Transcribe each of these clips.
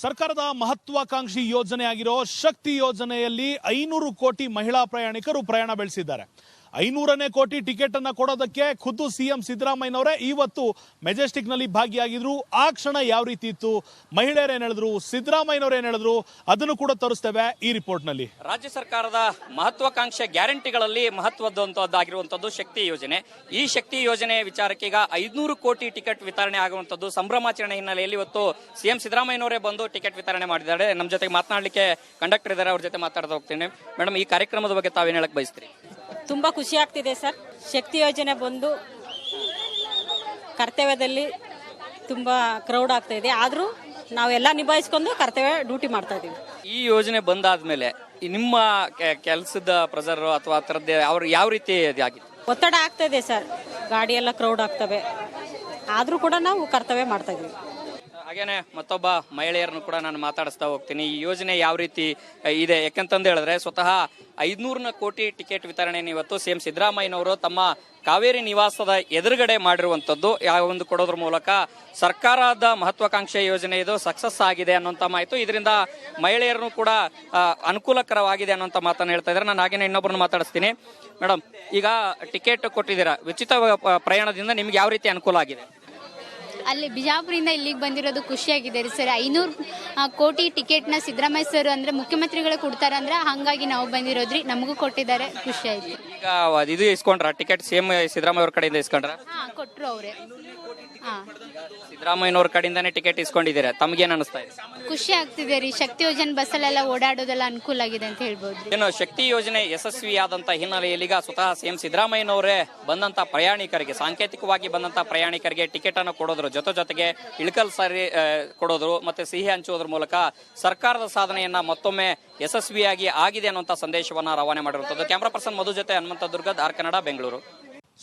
ಸರ್ಕಾರದ ಮಹತ್ವಾಕಾಂಕ್ಷಿ ಯೋಜನೆ ಆಗಿರೋ ಶಕ್ತಿ ಯೋಜನೆಯಲ್ಲಿ ಐನೂರು ಕೋಟಿ ಮಹಿಳಾ ಪ್ರಯಾಣಿಕರು ಪ್ರಯಾಣ ಬೆಳೆಸಿದ್ದಾರೆ. ಐನೂರನೇ ಕೋಟಿ ಟಿಕೆಟ್ ಅನ್ನ ಕೊಡೋದಕ್ಕೆ ಖುದ್ದು ಸಿಎಂ ಸಿದ್ದರಾಮಯ್ಯನವರೇ ಇವತ್ತು ಮೆಜೆಸ್ಟಿಕ್ನಲ್ಲಿ ಭಾಗಿಯಾಗಿದ್ರು. ಆ ಕ್ಷಣ ಯಾವ ರೀತಿ ಇತ್ತು? ಮಹಿಳೆಯರು ಏನ್ ಹೇಳಿದ್ರು? ಸಿದ್ದರಾಮಯ್ಯನವರು ಏನ್ ಹೇಳಿದ್ರು? ಅದನ್ನು ಕೂಡ ತೋರಿಸ್ತೇವೆ ಈ ರಿಪೋರ್ಟ್ನಲ್ಲಿ ರಾಜ್ಯ ಸರ್ಕಾರದ ಮಹತ್ವಾಕಾಂಕ್ಷೆ ಗ್ಯಾರಂಟಿಗಳಲ್ಲಿ ಮಹತ್ವದ್ದಾಗಿರುವಂತದ್ದು ಶಕ್ತಿ ಯೋಜನೆ. ಈ ಶಕ್ತಿ ಯೋಜನೆ ವಿಚಾರಕ್ಕೆ ಈಗ ಐದ್ನೂರು ಕೋಟಿ ಟಿಕೆಟ್ ವಿತರಣೆ ಆಗುವಂತದ್ದು ಸಂಭ್ರಮಾಚರಣೆ ಹಿನ್ನೆಲೆಯಲ್ಲಿ ಇವತ್ತು ಸಿಎಂ ಸಿದ್ದರಾಮಯ್ಯನವರೇ ಬಂದು ಟಿಕೆಟ್ ವಿತರಣೆ ಮಾಡಿದ್ದಾರೆ. ನಮ್ಮ ಜೊತೆ ಮಾತನಾಡಲಿಕ್ಕೆ ಕಂಡಕ್ಟರ್ ಇದ್ದಾರೆ. ಅವ್ರ ಜೊತೆ ಮಾತಾಡ್ತಾ ಹೋಗ್ತೀನಿ. ಮೇಡಮ್, ಈ ಕಾರ್ಯಕ್ರಮದ ಬಗ್ಗೆ ತಾವೇನು ಹೇಳಕ್ ಬಯಸ್ತೀರಿ? ತುಂಬ ಖುಷಿ ಆಗ್ತಿದೆ ಸರ್. ಶಕ್ತಿ ಯೋಜನೆ ಬಂದು ಕರ್ತವ್ಯದಲ್ಲಿ ತುಂಬ ಕ್ರೌಡ್ ಆಗ್ತಾ ಇದೆ. ಆದರೂ ನಾವೆಲ್ಲ ನಿಭಾಯಿಸ್ಕೊಂಡು ಕರ್ತವ್ಯ ಡ್ಯೂಟಿ ಮಾಡ್ತಾ ಇದ್ದೀವಿ ಈ ಯೋಜನೆ ಬಂದಾದ್ಮೇಲೆ ಮೇಲೆ ನಿಮ್ಮ ಕೆಲಸದ ಪ್ರಜರು ಅಥವಾ ಥರದ್ದೇ ಅವ್ರು ಯಾವ ರೀತಿ ಆಗಿತ್ತು ಒತ್ತಡ ಆಗ್ತಾ ಇದೆ ಸರ್. ಗಾಡಿ ಎಲ್ಲ ಕ್ರೌಡ್ ಆಗ್ತವೆ. ಆದರೂ ಕೂಡ ನಾವು ಕರ್ತವ್ಯ ಮಾಡ್ತಾ ಇದ್ದೀವಿ ಹಾಗೇನೆ ಮತ್ತೊಬ್ಬ ಮಹಿಳೆಯರನ್ನು ಕೂಡ ನಾನು ಮಾತಾಡಿಸ್ತಾ ಹೋಗ್ತೀನಿ. ಈ ಯೋಜನೆ ಯಾವ ರೀತಿ ಇದೆ? ಯಾಕಂತಂದು ಹೇಳಿದ್ರೆ ಸ್ವತಃ ಐದ್ನೂರನ ಕೋಟಿ ಟಿಕೆಟ್ ವಿತರಣೆಯನ್ನು ಇವತ್ತು ಸಿಎಂ ಸಿದ್ದರಾಮಯ್ಯನವರು ತಮ್ಮ ಕಾವೇರಿ ನಿವಾಸದ ಎದುರುಗಡೆ ಮಾಡಿರುವಂಥದ್ದು. ಯಾವ ಒಂದು ಕೊಡೋದ್ರ ಮೂಲಕ ಸರ್ಕಾರದ ಮಹತ್ವಾಕಾಂಕ್ಷೆ ಯೋಜನೆ ಇದು, ಸಕ್ಸಸ್ ಆಗಿದೆ ಅನ್ನೋಂಥ ಮಾಹಿತಿ. ಇದರಿಂದ ಮಹಿಳೆಯರನ್ನು ಕೂಡ ಅನುಕೂಲಕರವಾಗಿದೆ ಅನ್ನೋಂಥ ಮಾತನ್ನು ಹೇಳ್ತಾ ಇದ್ದಾರೆ. ನಾನು ಹಾಗೇನೆ ಇನ್ನೊಬ್ಬರನ್ನು ಮಾತಾಡಿಸ್ತೀನಿ. ಮೇಡಮ್ ಈಗ ಟಿಕೆಟ್ ಕೊಟ್ಟಿದ್ದೀರಾ? ಉಚಿತ ಪ್ರಯಾಣದಿಂದ ನಿಮ್ಗೆ ಯಾವ ರೀತಿ ಅನುಕೂಲ ಆಗಿದೆ? ಅಲ್ಲಿ ಬಿಜಾಪುರಿಂದ ಇಲ್ಲಿಗೆ ಬಂದಿರೋದು ಖುಷಿಯಾಗಿದೆ ರೀ ಸರ್. ಐನೂರು ಕೋಟಿ ಟಿಕೆಟ್ನ ಸಿದ್ದರಾಮಯ್ಯ ಸರ್ ಅಂದ್ರೆ ಮುಖ್ಯಮಂತ್ರಿಗಳು ಕೊಡ್ತಾರೆ ಅಂದ್ರೆ ಹಂಗಾಗಿ ನಾವು ಬಂದಿರೋದ್ರಿ. ನಮಗೂ ಕೊಟ್ಟಿದ್ದಾರೆ. ಖುಷಿ ಆಯ್ತು. ಈಗ ಇದು ಇಸ್ಕೊಂಡ್ರ? ಟಿಕೆಟ್ ಸೇಮ್ ಸಿದ್ದರಾಮಯ್ಯ ಅವ್ರ ಕಡೆಯಿಂದ ಇಸ್ಕೊಂಡ್ರ? ಹಾ ಕೊಟ್ರು ಅವರೇ. ಸಿದ್ದರಾಮಯ್ಯನವ್ರ ಕಡೆಯಿಂದಾನೇ ಟಿಕೆಟ್ ಇಸ್ಕೊಂಡಿದ್ದೀರಾ? ತಮ್ಗೇನ್ ಅನಿಸ್ತಾ ಇದೆ? ಖುಷಿ ಆಗ್ತಿದೆ ರೀ. ಶಕ್ತಿ ಯೋಜನೆ ಬಸ್ಸಲ್ಲೆಲ್ಲ ಓಡಾಡೋದೆಲ್ಲ ಅನುಕೂಲ ಆಗಿದೆ ಅಂತ ಹೇಳ್ಬೋದು ಏನು ಶಕ್ತಿ ಯೋಜನೆ ಯಶಸ್ವಿಯಾದಂತ ಹಿನ್ನೆಲೆಯಲ್ಲಿ ಈಗ ಸ್ವತಃ ಸಿಎಂ ಸಿದ್ದರಾಮಯ್ಯನವರೇ ಬಂದಂತ ಪ್ರಯಾಣಿಕರಿಗೆ ಸಾಂಕೇತಿಕವಾಗಿ ಬಂದಂತ ಪ್ರಯಾಣಿಕರಿಗೆ ಟಿಕೆಟ್ ಅನ್ನು ಕೊಡೋದ್ರ ಜೊತೆ ಜೊತೆಗೆ ಇಳಕಲ್ ಸಾರಿ ಕೊಡೋದ್ರು ಮತ್ತೆ ಸಿಹಿ ಹಂಚುವುದ್ರ ಮೂಲಕ ಸರ್ಕಾರದ ಸಾಧನೆಯನ್ನ ಮತ್ತೊಮ್ಮೆ ಯಶಸ್ವಿಯಾಗಿ ಆಗಿದೆ ಅನ್ನುವಂತ ಸಂದೇಶವನ್ನ ರವಾನೆ ಮಾಡಿರುತ್ತದೆ ಕ್ಯಾಮ್ರಾ ಪರ್ಸನ್ ಮಧು ಜೊತೆ ಹನುಮಂತ ದುರ್ಗ ದಾರ್ ಕನ್ನಡ ಬೆಂಗಳೂರು.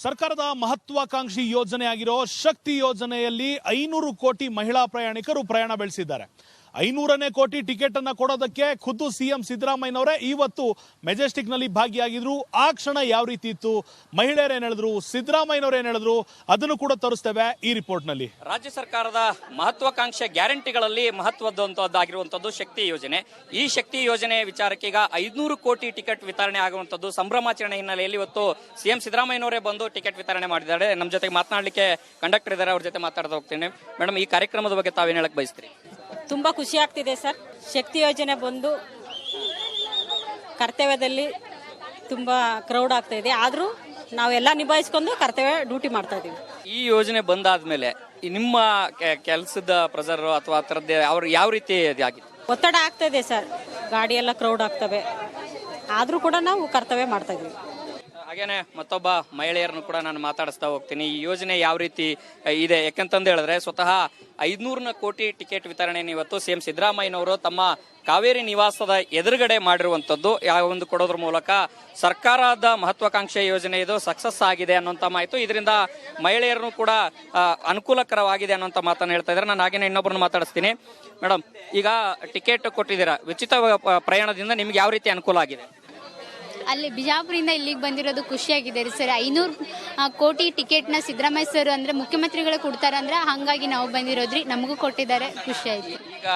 ಸರ್ಕಾರದ ಮಹತ್ವಾಕಾಂಕ್ಷಿ ಯೋಜನೆ ಆಗಿರೋ ಶಕ್ತಿ ಯೋಜನೆಯಲ್ಲಿ ಐನೂರು ಕೋಟಿ ಮಹಿಳಾ ಪ್ರಯಾಣಿಕರು ಪ್ರಯಾಣ ಬೆಳೆಸಿದ್ದಾರೆ. ಐನೂರನೇ ಕೋಟಿ ಟಿಕೆಟ್ ಅನ್ನ ಕೊಡೋದಕ್ಕೆ ಖುದ್ದು ಸಿಎಂ ಸಿದ್ದರಾಮಯ್ಯನವರೇ ಇವತ್ತು ಮೆಜೆಸ್ಟಿಕ್ನಲ್ಲಿ ಭಾಗಿಯಾಗಿದ್ರು. ಆ ಕ್ಷಣ ಯಾವ ರೀತಿ ಇತ್ತು? ಮಹಿಳೆಯರು ಏನ್ ಹೇಳಿದ್ರು? ಸಿದ್ದರಾಮಯ್ಯನವರು ಏನ್ ಹೇಳಿದ್ರು? ಅದನ್ನು ಕೂಡ ತೋರಿಸ್ತೇವೆ ಈ ರಿಪೋರ್ಟ್ನಲ್ಲಿ ರಾಜ್ಯ ಸರ್ಕಾರದ ಮಹತ್ವಾಕಾಂಕ್ಷೆ ಗ್ಯಾರಂಟಿಗಳಲ್ಲಿ ಮಹತ್ವದಂತದ್ದಾಗಿರುವಂತದ್ದು ಶಕ್ತಿ ಯೋಜನೆ. ಈ ಶಕ್ತಿ ಯೋಜನೆ ವಿಚಾರಕ್ಕೆ ಈಗ ಐದುನೂರು ಕೋಟಿ ಟಿಕೆಟ್ ವಿತರಣೆ ಆಗುವಂತದ್ದು ಸಂಭ್ರಮಾಚರಣೆ ಹಿನ್ನೆಲೆಯಲ್ಲಿ ಇವತ್ತು ಸಿಎಂ ಸಿದ್ದರಾಮಯ್ಯನವರೇ ಬಂದು ಟಿಕೆಟ್ ವಿತರಣೆ ಮಾಡಿದ್ದಾರೆ. ನಮ್ಮ ಜೊತೆಗೆ ಮಾತನಾಡಲಿಕ್ಕೆ ಕಂಡಕ್ಟರ್ ಇದ್ದಾರೆ. ಅವ್ರ ಜೊತೆ ಮಾತಾಡ್ತಾ ಹೋಗ್ತೀನಿ. ಮೇಡಮ್, ಈ ಕಾರ್ಯಕ್ರಮದ ಬಗ್ಗೆ ತಾವೇನು ಹೇಳಕ್ ಬಯಸ್ತೀರಿ? ತುಂಬ ಖುಷಿ ಆಗ್ತಿದೆ ಸರ್. ಶಕ್ತಿ ಯೋಜನೆ ಬಂದು ಕರ್ತವ್ಯದಲ್ಲಿ ತುಂಬ ಕ್ರೌಡ್ ಆಗ್ತಾ ಇದೆ. ಆದರೂ ನಾವೆಲ್ಲ ನಿಭಾಯಿಸ್ಕೊಂಡು ಕರ್ತವ್ಯ ಡ್ಯೂಟಿ ಮಾಡ್ತಾ ಇದ್ದೀವಿ ಈ ಯೋಜನೆ ಬಂದಾದ್ಮೇಲೆ ಈ ನಿಮ್ಮ ಕೆಲಸದ ಪ್ರಜರು ಅಥವಾ ಆ ಥರದ್ದೇ ಅವ್ರು ಯಾವ ರೀತಿ ಆಗಿತ್ತು ಒತ್ತಡ ಆಗ್ತಾ ಇದೆ ಸರ್. ಗಾಡಿ ಎಲ್ಲ ಕ್ರೌಡ್ ಆಗ್ತವೆ. ಆದರೂ ಕೂಡ ನಾವು ಕರ್ತವ್ಯ ಮಾಡ್ತಾ ಇದ್ದೀವಿ ಹಾಗೇನೆ ಮತ್ತೊಬ್ಬ ಮಹಿಳೆಯರನ್ನು ಕೂಡ ನಾನು ಮಾತಾಡಿಸ್ತಾ ಹೋಗ್ತೀನಿ. ಈ ಯೋಜನೆ ಯಾವ ರೀತಿ ಇದೆ? ಯಾಕಂತಂದು ಹೇಳಿದ್ರೆ ಸ್ವತಃ ಐದ್ನೂರನ ಕೋಟಿ ಟಿಕೆಟ್ ವಿತರಣೆಯನ್ನು ಇವತ್ತು ಸಿಎಂ ಸಿದ್ದರಾಮಯ್ಯನವರು ತಮ್ಮ ಕಾವೇರಿ ನಿವಾಸದ ಎದುರುಗಡೆ ಮಾಡಿರುವಂಥದ್ದು. ಯಾವ ಒಂದು ಕೊಡೋದ್ರ ಮೂಲಕ ಸರ್ಕಾರದ ಮಹತ್ವಾಕಾಂಕ್ಷೆ ಯೋಜನೆ ಇದು, ಸಕ್ಸಸ್ ಆಗಿದೆ ಅನ್ನೋಂಥ ಮಾಹಿತಿ. ಇದರಿಂದ ಮಹಿಳೆಯರನ್ನು ಕೂಡ ಅನುಕೂಲಕರವಾಗಿದೆ ಅನ್ನೋಂಥ ಮಾತನ್ನು ಹೇಳ್ತಾ ಇದ್ದಾರೆ. ನಾನು ಹಾಗೇನೆ ಇನ್ನೊಬ್ಬರನ್ನು ಮಾತಾಡಿಸ್ತೀನಿ. ಮೇಡಮ್ ಈಗ ಟಿಕೆಟ್ ಕೊಟ್ಟಿದ್ದೀರಾ? ಉಚಿತ ಪ್ರಯಾಣದಿಂದ ನಿಮ್ಗೆ ಯಾವ ರೀತಿ ಅನುಕೂಲ ಆಗಿದೆ? ಅಲ್ಲಿ ಬಿಜಾಪುರಿಂದ ಇಲ್ಲಿಗೆ ಬಂದಿರೋದು ಖುಷಿಯಾಗಿದೆ ರೀ ಸರ್. ಐನೂರು ಕೋಟಿ ಟಿಕೆಟ್ನ ಸಿದ್ದರಾಮಯ್ಯ ಸರ್ ಅಂದ್ರೆ ಮುಖ್ಯಮಂತ್ರಿಗಳು ಕೊಡ್ತಾರೆ ಅಂದ್ರೆ ಹಂಗಾಗಿ ನಾವು ಬಂದಿರೋದ್ರಿ. ನಮಗೂ ಕೊಟ್ಟಿದ್ದಾರೆ ಖುಷಿ ಆಯ್ತು. ಈಗ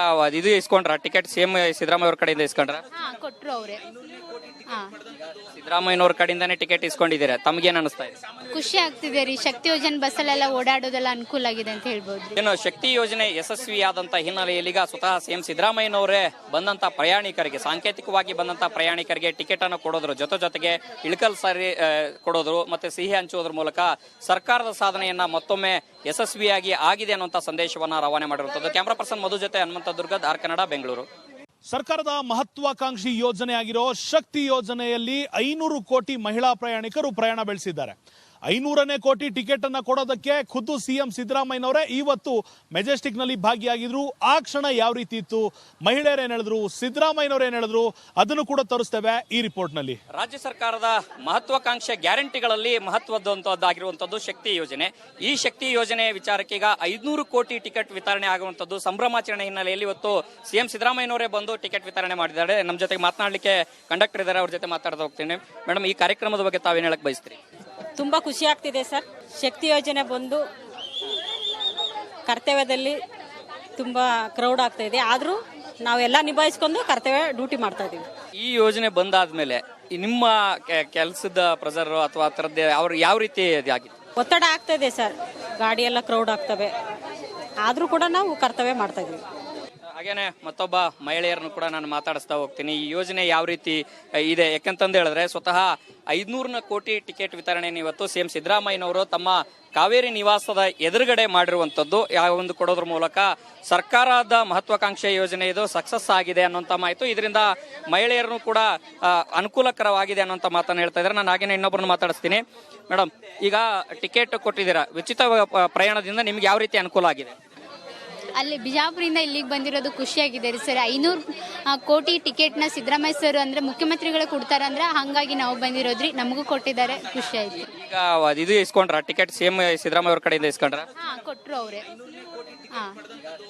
ಇದು ಇಸ್ಕೊಂಡ್ರ? ಟಿಕೆಟ್ ಸೇಮ್ ಸಿದ್ದರಾಮಯ್ಯ ಅವ್ರ ಕಡೆಯಿಂದ ಇಸ್ಕೊಂಡ್ರ? ಹಾ ಕೊಟ್ರು ಅವರೇ. ಸಿದ್ದರಾಮಯ್ಯನವ್ರ ಕಡೆಯಿಂದಾನೇ ಟಿಕೆಟ್ ಇಸ್ಕೊಂಡಿದ್ದೀರಾ? ತಮ್ಗೇನ್ ಅನಿಸ್ತಾ ಇದೆ? ಖುಷಿ ಆಗ್ತಿದೆ ರೀ. ಶಕ್ತಿ ಯೋಜನೆ ಬಸ್ಸಲ್ಲೆಲ್ಲ ಓಡಾಡೋದೆಲ್ಲ ಅನುಕೂಲ ಆಗಿದೆ ಅಂತ ಹೇಳ್ಬೋದು ಏನೋ ಶಕ್ತಿ ಯೋಜನೆ ಯಶಸ್ವಿಯಾದಂತ ಹಿನ್ನೆಲೆಯಲ್ಲಿ ಈಗ ಸ್ವತಃ ಸಿಎಂ ಸಿದ್ದರಾಮಯ್ಯನವರೇ ಬಂದಂತ ಪ್ರಯಾಣಿಕರಿಗೆ ಸಾಂಕೇತಿಕವಾಗಿ ಬಂದಂತ ಪ್ರಯಾಣಿಕರಿಗೆ ಟಿಕೆಟ್ ಅನ್ನು ಕೊಡೋದ್ರ ಜೊತೆ ಜೊತೆಗೆ ಇಳಕಲ್ ಸಾರಿ ಕೊಡೋದ್ರು ಮತ್ತೆ ಸಿಹಿ ಹಂಚುವುದ್ರ ಮೂಲಕ ಸರ್ಕಾರದ ಸಾಧನೆಯನ್ನ ಮತ್ತೊಮ್ಮೆ ಯಶಸ್ವಿಯಾಗಿ ಆಗಿದೆ ಅನ್ನುವಂತ ಸಂದೇಶವನ್ನ ರವಾನೆ ಮಾಡಿರುವಂತದ್ದು ಕ್ಯಾಮ್ರಾ ಪರ್ಸನ್ ಮಧು ಜೊತೆ ಹನುಮಂತ ದುರ್ಗ ಆರ್ ಕನ್ನಡ ಬೆಂಗಳೂರು. ಸರ್ಕಾರದ ಮಹತ್ವಾಕಾಂಕ್ಷಿ ಯೋಜನೆ ಆಗಿರೋ ಶಕ್ತಿ ಯೋಜನೆಯಲ್ಲಿ ಐನೂರು ಕೋಟಿ ಮಹಿಳಾ ಪ್ರಯಾಣಿಕರು ಪ್ರಯಾಣ ಬೆಳೆಸಿದ್ದಾರೆ. ಐನೂರನೇ ಕೋಟಿ ಟಿಕೆಟ್ ಅನ್ನ ಕೊಡೋದಕ್ಕೆ ಖುದ್ದು ಸಿಎಂ ಸಿದ್ದರಾಮಯ್ಯನವರೇ ಇವತ್ತು ಮೆಜೆಸ್ಟಿಕ್ನಲ್ಲಿ ಭಾಗಿಯಾಗಿದ್ರು. ಆ ಕ್ಷಣ ಯಾವ ರೀತಿ ಇತ್ತು? ಮಹಿಳೆಯರು ಏನ್ ಹೇಳಿದ್ರು? ಸಿದ್ದರಾಮಯ್ಯನವ್ರು ಏನ್ ಹೇಳಿದ್ರು? ಅದನ್ನು ಕೂಡ ತೋರಿಸ್ತೇವೆ ಈ ರಿಪೋರ್ಟ್ನಲ್ಲಿ ರಾಜ್ಯ ಸರ್ಕಾರದ ಮಹತ್ವಾಕಾಂಕ್ಷೆ ಗ್ಯಾರಂಟಿಗಳಲ್ಲಿ ಮಹತ್ವದಂತದ್ದಾಗಿರುವಂತದ್ದು ಶಕ್ತಿ ಯೋಜನೆ. ಈ ಶಕ್ತಿ ಯೋಜನೆ ವಿಚಾರಕ್ಕೆ ಈಗ ಐನೂರು ಕೋಟಿ ಟಿಕೆಟ್ ವಿತರಣೆ ಆಗುವಂತದ್ದು ಸಂಭ್ರಮಾಚರಣೆ ಹಿನ್ನೆಲೆಯಲ್ಲಿ ಇವತ್ತು ಸಿಎಂ ಸಿದ್ದರಾಮಯ್ಯನವರೇ ಬಂದು ಟಿಕೆಟ್ ವಿತರಣೆ ಮಾಡಿದ್ದಾರೆ. ನಮ್ಮ ಜೊತೆಗೆ ಮಾತನಾಡಲಿಕ್ಕೆ ಕಂಡಕ್ಟರ್ ಇದ್ದಾರೆ. ಅವ್ರ ಜೊತೆ ಮಾತಾಡ್ತಾ ಹೋಗ್ತೀನಿ. ಮೇಡಮ್, ಈ ಕಾರ್ಯಕ್ರಮದ ಬಗ್ಗೆ ತಾವೇನು ಹೇಳಕ್ ಬಯಸ್ತೀರಿ? ತುಂಬ ಖುಷಿ ಆಗ್ತಿದೆ ಸರ್. ಶಕ್ತಿ ಯೋಜನೆ ಬಂದು ಕರ್ತವ್ಯದಲ್ಲಿ ತುಂಬ ಕ್ರೌಡ್ ಆಗ್ತಾ ಇದೆ. ಆದರೂ ನಾವೆಲ್ಲ ನಿಭಾಯಿಸ್ಕೊಂಡು ಕರ್ತವ್ಯ ಡ್ಯೂಟಿ ಮಾಡ್ತಾ ಇದ್ದೀವಿ ಈ ಯೋಜನೆ ಬಂದಾದ್ಮೇಲೆ ಈ ನಿಮ್ಮ ಕೆಲಸದ ಪ್ರಜರು ಅಥವಾ ಆ ಥರದ್ದೇ ಅವ್ರು ಯಾವ ರೀತಿ ಆಗಿತ್ತು ಒತ್ತಡ ಆಗ್ತಾ ಇದೆ ಸರ್. ಗಾಡಿ ಎಲ್ಲ ಕ್ರೌಡ್ ಆಗ್ತವೆ. ಆದರೂ ಕೂಡ ನಾವು ಕರ್ತವ್ಯ ಮಾಡ್ತಾ ಇದೀವಿ. ಹಾಗೇನೆ ಮತ್ತೊಬ್ಬ ಮಹಿಳೆಯರನ್ನು ಕೂಡ ನಾನು ಮಾತಾಡಿಸ್ತಾ ಹೋಗ್ತೀನಿ. ಈ ಯೋಜನೆ ಯಾವ ರೀತಿ ಇದೆ? ಯಾಕಂತಂದು ಹೇಳಿದ್ರೆ ಸ್ವತಃ ಐದ್ನೂರನ ಕೋಟಿ ಟಿಕೆಟ್ ವಿತರಣೆ ಇವತ್ತು ಸಿಎಂ ಸಿದ್ದರಾಮಯ್ಯನವರು ತಮ್ಮ ಕಾವೇರಿ ನಿವಾಸದ ಎದುರುಗಡೆ ಮಾಡಿರುವಂಥದ್ದು. ಯಾವ ಒಂದು ಕೊಡೋದ್ರ ಮೂಲಕ ಸರ್ಕಾರದ ಮಹತ್ವಾಕಾಂಕ್ಷೆ ಯೋಜನೆ ಇದು, ಸಕ್ಸಸ್ ಆಗಿದೆ ಅನ್ನೋಂಥ ಮಾಹಿತಿ. ಇದರಿಂದ ಮಹಿಳೆಯರನ್ನು ಕೂಡ ಅನುಕೂಲಕರವಾಗಿದೆ ಅನ್ನೋಂಥ ಮಾತನ್ನು ಹೇಳ್ತಾ ಇದ್ದಾರೆ. ನಾನು ಹಾಗೇನೆ ಇನ್ನೊಬ್ಬರನ್ನು ಮಾತಾಡಿಸ್ತೀನಿ. ಮೇಡಮ್ ಈಗ ಟಿಕೆಟ್ ಕೊಟ್ಟಿದ್ದೀರಾ? ಉಚಿತ ಪ್ರಯಾಣದಿಂದ ನಿಮ್ಗೆ ಯಾವ ರೀತಿ ಅನುಕೂಲ ಆಗಿದೆ? ಅಲ್ಲಿ ಬಿಜಾಪುರಿಂದ ಇಲ್ಲಿಗೆ ಬಂದಿರೋದು ಖುಷಿಯಾಗಿದೆ ರೀ ಸರ್. ಐನೂರು ಕೋಟಿ ಟಿಕೆಟ್ನ ಸಿದ್ದರಾಮಯ್ಯ ಸರ್ ಅಂದ್ರೆ ಮುಖ್ಯಮಂತ್ರಿಗಳು ಕೊಡ್ತಾರೆ ಅಂದ್ರೆ ಹಾಗಾಗಿ ನಾವು ಬಂದಿರೋದ್ರಿ ನಮಗೂ ಕೊಟ್ಟಿದ್ದಾರೆ ಖುಷಿ ಆಯ್ತು. ಈಗ ಇದು ಇಸ್ಕೊಂಡ್ರ? ಟಿಕೆಟ್ ಸೇಮ್ ಸಿದ್ದರಾಮಯ್ಯ ಅವ್ರ ಕಡೆಯಿಂದ ಇಸ್ಕೊಂಡ್ರ? ಹಾ ಕೊಟ್ರು ಅವರೇ.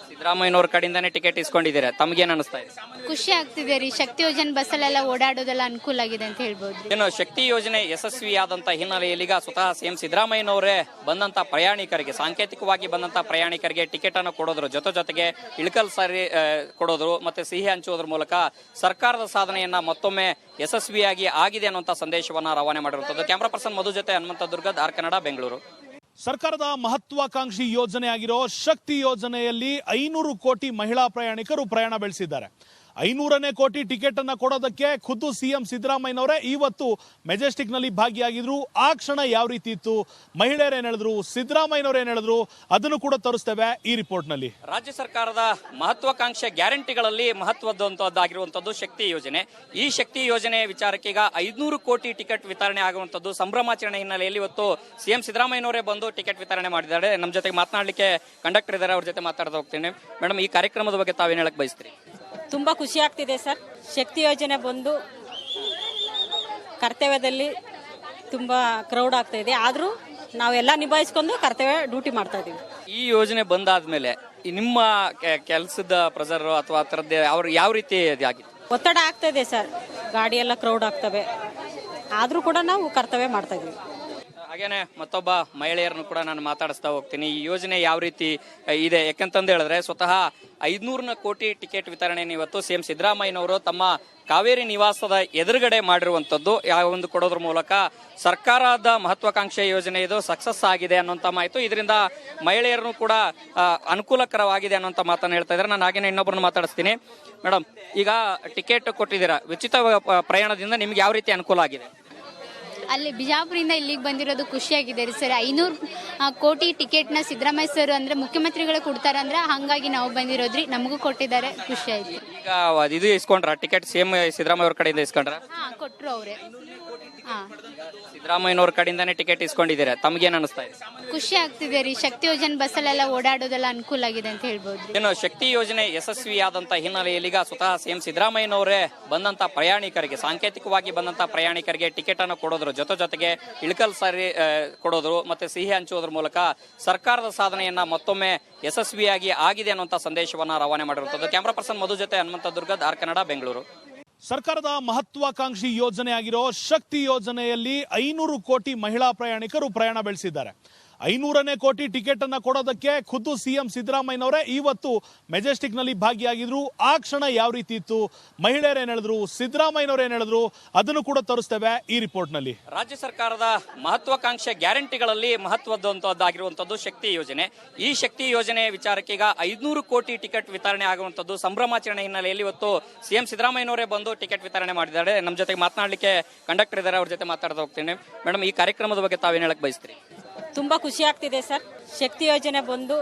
ಸಿದ್ದರಾಮಯ್ಯನವ್ರ ಕಡೆಯಿಂದಾನೇ ಟಿಕೆಟ್ ಇಸ್ಕೊಂಡಿದ್ದೀರಾ? ತಮ್ಗೇನ್ ಅನಿಸ್ತಾ ಇದೆ? ಖುಷಿ ಆಗ್ತಿದೆ ರೀ. ಶಕ್ತಿ ಯೋಜನೆ ಬಸ್ಸಲ್ಲೆಲ್ಲ ಓಡಾಡೋದೆಲ್ಲ ಅನುಕೂಲ ಆಗಿದೆ ಅಂತ ಹೇಳ್ಬೋದು ಏನು ಶಕ್ತಿ ಯೋಜನೆ ಯಶಸ್ವಿಯಾದಂತ ಹಿನ್ನೆಲೆಯಲ್ಲಿ ಈಗ ಸ್ವತಃ ಸಿಎಂ ಸಿದ್ದರಾಮಯ್ಯನವರೇ ಬಂದಂತ ಪ್ರಯಾಣಿಕರಿಗೆ ಸಾಂಕೇತಿಕವಾಗಿ ಬಂದಂತ ಪ್ರಯಾಣಿಕರಿಗೆ ಟಿಕೆಟ್ ಅನ್ನು ಕೊಡೋದ್ರ ಜೊತೆ ಜೊತೆಗೆ ಇಳಕಲ್ ಸಾರಿ ಆ, ಕೊಡೋದ್ರು ಮತ್ತೆ ಸಿಹಿ ಹಂಚುವುದ್ರ ಮೂಲಕ ಸರ್ಕಾರದ ಸಾಧನೆಯನ್ನ ಮತ್ತೊಮ್ಮೆ ಯಶಸ್ವಿಯಾಗಿ ಆಗಿದೆ ಅನ್ನುವಂತ ಸಂದೇಶವನ್ನ ರವಾನೆ ಮಾಡಿರುವಂತದ್ದು. ಕ್ಯಾಮ್ರಾ ಪರ್ಸನ್ ಮಧು ಜೊತೆ ಹನುಮಂತ ದುರ್ಗದ್ ಆರ್ ಕನ್ನಡ ಬೆಂಗಳೂರು. ಸರ್ಕಾರದ ಮಹತ್ವಾಕಾಂಕ್ಷಿ ಯೋಜನೆ ಆಗಿರೋ ಶಕ್ತಿ ಯೋಜನೆಯಲ್ಲಿ ಐನೂರು ಕೋಟಿ ಮಹಿಳಾ ಪ್ರಯಾಣಿಕರು ಪ್ರಯಾಣ ಬೆಳೆಸಿದ್ದಾರೆ. ಐನೂರನೇ ಕೋಟಿ ಟಿಕೆಟ್ ಅನ್ನ ಕೊಡೋದಕ್ಕೆ ಖುದ್ದು ಸಿಎಂ ಸಿದ್ದರಾಮಯ್ಯನವರೇ ಇವತ್ತು ಮೆಜೆಸ್ಟಿಕ್ನಲ್ಲಿ ಭಾಗಿಯಾಗಿದ್ರು. ಆ ಕ್ಷಣ ಯಾವ ರೀತಿ ಇತ್ತು? ಮಹಿಳೆಯರು ಏನ್ ಹೇಳಿದ್ರು? ಸಿದ್ದರಾಮಯ್ಯನವರು ಏನ್ ಹೇಳಿದ್ರು? ಅದನ್ನು ಕೂಡ ತೋರಿಸ್ತೇವೆ ಈ ರಿಪೋರ್ಟ್ನಲ್ಲಿ ರಾಜ್ಯ ಸರ್ಕಾರದ ಮಹತ್ವಾಕಾಂಕ್ಷೆ ಗ್ಯಾರಂಟಿಗಳಲ್ಲಿ ಮಹತ್ವದಂತದ್ದಾಗಿರುವಂತದ್ದು ಶಕ್ತಿ ಯೋಜನೆ. ಈ ಶಕ್ತಿ ಯೋಜನೆ ವಿಚಾರಕ್ಕೆ ಈಗ ಐದ್ನೂರು ಕೋಟಿ ಟಿಕೆಟ್ ವಿತರಣೆ ಆಗುವಂತದ್ದು ಸಂಭ್ರಮಾಚರಣೆ ಹಿನ್ನೆಲೆಯಲ್ಲಿ ಇವತ್ತು ಸಿಎಂ ಸಿದ್ದರಾಮಯ್ಯನವರೇ ಬಂದು ಟಿಕೆಟ್ ವಿತರಣೆ ಮಾಡಿದ್ದಾರೆ. ನಮ್ಮ ಜೊತೆಗೆ ಮಾತನಾಡಲಿಕ್ಕೆ ಕಂಡಕ್ಟರ್ ಇದ್ದಾರೆ. ಅವ್ರ ಜೊತೆ ಮಾತಾಡ್ತಾ ಹೋಗ್ತೀನಿ. ಮೇಡಮ್, ಈ ಕಾರ್ಯಕ್ರಮದ ಬಗ್ಗೆ ತಾವೇನು ಹೇಳಕ್ ಬಯಸ್ತೀರಿ? ತುಂಬ ಖುಷಿ ಆಗ್ತಿದೆ ಸರ್. ಶಕ್ತಿ ಯೋಜನೆ ಬಂದು ಕರ್ತವ್ಯದಲ್ಲಿ ತುಂಬ ಕ್ರೌಡ್ ಆಗ್ತಾ ಇದೆ. ಆದರೂ ನಾವೆಲ್ಲ ನಿಭಾಯಿಸ್ಕೊಂಡು ಕರ್ತವ್ಯ ಡ್ಯೂಟಿ ಮಾಡ್ತಾ ಇದ್ದೀವಿ ಈ ಯೋಜನೆ ಬಂದಾದ್ಮೇಲೆ ಈ ನಿಮ್ಮ ಕೆಲಸದ ಪ್ರಜರು ಅಥವಾ ಆ ಥರದ್ದೇ ಅವ್ರು ಯಾವ ರೀತಿ ಆಗಿತ್ತು? ಒತ್ತಡ ಆಗ್ತಾ ಇದೆ ಸರ್. ಗಾಡಿ ಎಲ್ಲ ಕ್ರೌಡ್ ಆಗ್ತವೆ. ಆದರೂ ಕೂಡ ನಾವು ಕರ್ತವ್ಯ ಮಾಡ್ತಾ ಇದೀವಿ. ಹಾಗೇನೆ ಮತ್ತೊಬ್ಬ ಮಹಿಳೆಯರನ್ನು ಕೂಡ ನಾನು ಮಾತಾಡಿಸ್ತಾ ಹೋಗ್ತೀನಿ. ಈ ಯೋಜನೆ ಯಾವ ರೀತಿ ಇದೆ? ಯಾಕಂತಂದು ಹೇಳಿದ್ರೆ ಸ್ವತಃ ಐದ್ನೂರನ ಕೋಟಿ ಟಿಕೆಟ್ ವಿತರಣೆ ಇವತ್ತು ಸಿಎಂ ಸಿದ್ದರಾಮಯ್ಯನವರು ತಮ್ಮ ಕಾವೇರಿ ನಿವಾಸದ ಎದುರುಗಡೆ ಮಾಡಿರುವಂತದ್ದು ಯಾವ ಒಂದು ಕೊಡೋದ್ರ ಮೂಲಕ ಸರ್ಕಾರದ ಮಹತ್ವಾಕಾಂಕ್ಷೆ ಯೋಜನೆ ಇದು, ಸಕ್ಸಸ್ ಆಗಿದೆ ಅನ್ನೋಂಥ ಮಾಹಿತಿ. ಇದರಿಂದ ಮಹಿಳೆಯರನ್ನು ಕೂಡ ಅನುಕೂಲಕರವಾಗಿದೆ ಅನ್ನೋಂಥ ಮಾತನ್ನು ಹೇಳ್ತಾ ಇದ್ದಾರೆ. ನಾನು ಹಾಗೇನೆ ಇನ್ನೊಬ್ಬರನ್ನು ಮಾತಾಡಿಸ್ತೀನಿ. ಮೇಡಮ್ ಈಗ ಟಿಕೆಟ್ ಕೊಟ್ಟಿದ್ದೀರಾ? ಉಚಿತ ಪ್ರಯಾಣದಿಂದ ನಿಮ್ಗೆ ಯಾವ ರೀತಿ ಅನುಕೂಲ ಆಗಿದೆ? ಅಲ್ಲಿ ಬಿಜಾಪುರಿಂದ ಇಲ್ಲಿಗೆ ಬಂದಿರೋದು ಖುಷಿಯಾಗಿದೆ ರೀ ಸರ್. ಐನೂರು ಕೋಟಿ ಟಿಕೆಟ್ನ ಸಿದ್ದರಾಮಯ್ಯ ಸರ್ ಅಂದ್ರೆ ಮುಖ್ಯಮಂತ್ರಿಗಳು ಕೊಡ್ತಾರೆ ಅಂದ್ರೆ ಹಾಗಾಗಿ ನಾವು ಬಂದಿರೋದ್ರಿ. ನಮಗೂ ಕೊಟ್ಟಿದ್ದಾರೆ ಖುಷಿ ಆಯ್ತು. ಈಗ ಇದು ಇಸ್ಕೊಂಡ್ರ? ಟಿಕೆಟ್ ಸಿಎಂ ಸಿದ್ದರಾಮಯ್ಯ ಅವ್ರ ಕಡೆಯಿಂದ ಇಸ್ಕೊಂಡ್ರ? ಹಾ ಕೊಟ್ಟರು ಅವರೇ. ಸಿದ್ದರಾಮಯ್ಯನವ್ರ ಕಡೆಯಿಂದಾನೇ ಟಿಕೆಟ್ ಇಸ್ಕೊಂಡಿದ್ದೀರಾ? ತಮ್ಗೇನ್ ಅನಿಸ್ತಾ ಇದೆ? ಖುಷಿ ಆಗ್ತಿದೆ ರೀ. ಶಕ್ತಿ ಯೋಜನೆ ಬಸ್ಸಲ್ಲೆಲ್ಲ ಓಡಾಡೋದೆಲ್ಲ ಅನುಕೂಲ ಆಗಿದೆ ಅಂತ ಹೇಳ್ಬೋದು ಏನೋ ಶಕ್ತಿ ಯೋಜನೆ ಯಶಸ್ವಿಯಾದಂತ ಹಿನ್ನೆಲೆಯಲ್ಲಿ ಈಗ ಸ್ವತಃ ಸಿಎಂ ಸಿದ್ದರಾಮಯ್ಯನವರೇ ಬಂದಂತ ಪ್ರಯಾಣಿಕರಿಗೆ ಸಾಂಕೇತಿಕವಾಗಿ ಬಂದಂತ ಪ್ರಯಾಣಿಕರಿಗೆ ಟಿಕೆಟ್ ಅನ್ನು ಕೊಡೋದ್ರ ಜೊತೆ ಜೊತೆಗೆ ಇಳಕಲ್ ಸಾರಿ ಆ, ಕೊಡೋದ್ರು ಮತ್ತೆ ಸಿಹಿ ಹಂಚುವುದ್ರ ಮೂಲಕ ಸರ್ಕಾರದ ಸಾಧನೆಯನ್ನ ಮತ್ತೊಮ್ಮೆ ಯಶಸ್ವಿಯಾಗಿ ಆಗಿದೆ ಅನ್ನುವಂತ ಸಂದೇಶವನ್ನ ರವಾನೆ ಮಾಡಿರುವಂತದ್ದು. ಕ್ಯಾಮ್ರಾ ಪರ್ಸನ್ ಮಧು ಜೊತೆ ಹನುಮಂತ ದುರ್ಗದ್ ಆರ್ ಕನ್ನಡ ಬೆಂಗಳೂರು. ಸರ್ಕಾರದ ಮಹತ್ವಾಕಾಂಕ್ಷಿ ಯೋಜನೆ ಆಗಿರೋ ಶಕ್ತಿ ಯೋಜನೆಯಲ್ಲಿ ಐನೂರು ಕೋಟಿ ಮಹಿಳಾ ಪ್ರಯಾಣಿಕರು ಪ್ರಯಾಣ ಬೆಳೆಸಿದ್ದಾರೆ. ಐನೂರನೇ ಕೋಟಿ ಟಿಕೆಟ್ ಅನ್ನ ಕೊಡೋದಕ್ಕೆ ಖುದ್ದು ಸಿಎಂ ಸಿದ್ದರಾಮಯ್ಯನವರೇ ಇವತ್ತು ಮೆಜೆಸ್ಟಿಕ್ನಲ್ಲಿ ಭಾಗಿಯಾಗಿದ್ರು. ಆ ಕ್ಷಣ ಯಾವ ರೀತಿ ಇತ್ತು? ಮಹಿಳೆಯರು ಏನ್ ಹೇಳಿದ್ರು? ಸಿದ್ದರಾಮಯ್ಯನವರು ಏನ್ ಹೇಳಿದ್ರು? ಅದನ್ನು ಕೂಡ ತರಿಸ್ತೇವೆ ಈ ರಿಪೋರ್ಟ್ನಲ್ಲಿ ರಾಜ್ಯ ಸರ್ಕಾರದ ಮಹತ್ವಾಕಾಂಕ್ಷೆ ಗ್ಯಾರಂಟಿಗಳಲ್ಲಿ ಮಹತ್ವದಂತದ್ದಾಗಿರುವಂತದ್ದು ಶಕ್ತಿ ಯೋಜನೆ. ಈ ಶಕ್ತಿ ಯೋಜನೆ ವಿಚಾರಕ್ಕೆ ಈಗ ಐದ್ನೂರು ಕೋಟಿ ಟಿಕೆಟ್ ವಿತರಣೆ ಆಗುವಂತದ್ದು ಸಂಭ್ರಮಾಚರಣೆ ಹಿನ್ನೆಲೆಯಲ್ಲಿ ಇವತ್ತು ಸಿಎಂ ಸಿದ್ದರಾಮಯ್ಯನವರೇ ಬಂದು ಟಿಕೆಟ್ ವಿತರಣೆ ಮಾಡಿದ್ದಾರೆ. ನಮ್ಮ ಜೊತೆಗೆ ಮಾತನಾಡಲಿಕ್ಕೆ ಕಂಡಕ್ಟರ್ ಇದ್ದಾರೆ. ಅವ್ರ ಜೊತೆ ಮಾತಾಡ್ತಾ ಹೋಗ್ತೀನಿ. ಮೇಡಮ್, ಈ ಕಾರ್ಯಕ್ರಮದ ಬಗ್ಗೆ ತಾವೇನು ಹೇಳಕ್ ಬಯಸ್ತೀರಿ? ತುಂಬ ಖುಷಿ ಆಗ್ತಿದೆ ಸರ್. ಶಕ್ತಿ ಯೋಜನೆ ಬಂದು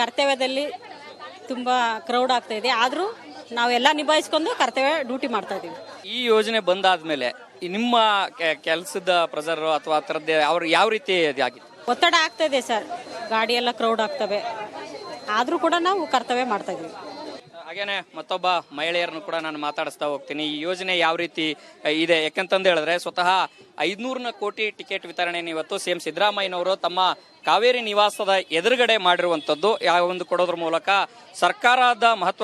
ಕರ್ತವ್ಯದಲ್ಲಿ ತುಂಬ ಕ್ರೌಡ್ ಆಗ್ತಾ ಇದೆ. ಆದರೂ ನಾವೆಲ್ಲ ನಿಭಾಯಿಸ್ಕೊಂಡು ಕರ್ತವ್ಯ ಡ್ಯೂಟಿ ಮಾಡ್ತಾ ಇದ್ದೀವಿ ಈ ಯೋಜನೆ ಬಂದಾದ್ಮೇಲೆ ಈ ನಿಮ್ಮ ಕೆಲಸದ ಪ್ರೆಸರ್ ಅಥವಾ ಆ ಥರದ್ದೇ ಅವ್ರು ಯಾವ ರೀತಿ ಆಗಿತ್ತು ಒತ್ತಡ ಆಗ್ತಾ ಇದೆ ಸರ್. ಗಾಡಿ ಎಲ್ಲ ಕ್ರೌಡ್ ಆಗ್ತವೆ. ಆದರೂ ಕೂಡ ನಾವು ಕರ್ತವ್ಯ ಮಾಡ್ತಾ ಇದೀವಿ. ಹಾಗೇನೆ ಮತ್ತೊಬ್ಬ ಮಹಿಳೆಯರನ್ನು ಕೂಡ ನಾನು ಮಾತಾಡಿಸ್ತಾ ಹೋಗ್ತೀನಿ. ಈ ಯೋಜನೆ ಯಾವ ರೀತಿ ಇದೆ? ಯಾಕಂತಂದು ಹೇಳಿದ್ರೆ ಸ್ವತಃ ಐದ್ನೂರನ ಕೋಟಿ ಟಿಕೆಟ್ ವಿತರಣೆಯನ್ನು ಇವತ್ತು ಸಿಎಂ ಸಿದ್ದರಾಮಯ್ಯನವರು ತಮ್ಮ ಕಾವೇರಿ ನಿವಾಸದ ಎದುರುಗಡೆ ಮಾಡಿರುವಂತದ್ದು ಯಾವ ಒಂದು ಕೊಡೋದ್ರ ಮೂಲಕ ಸರ್ಕಾರದ ಮಹತ್ವ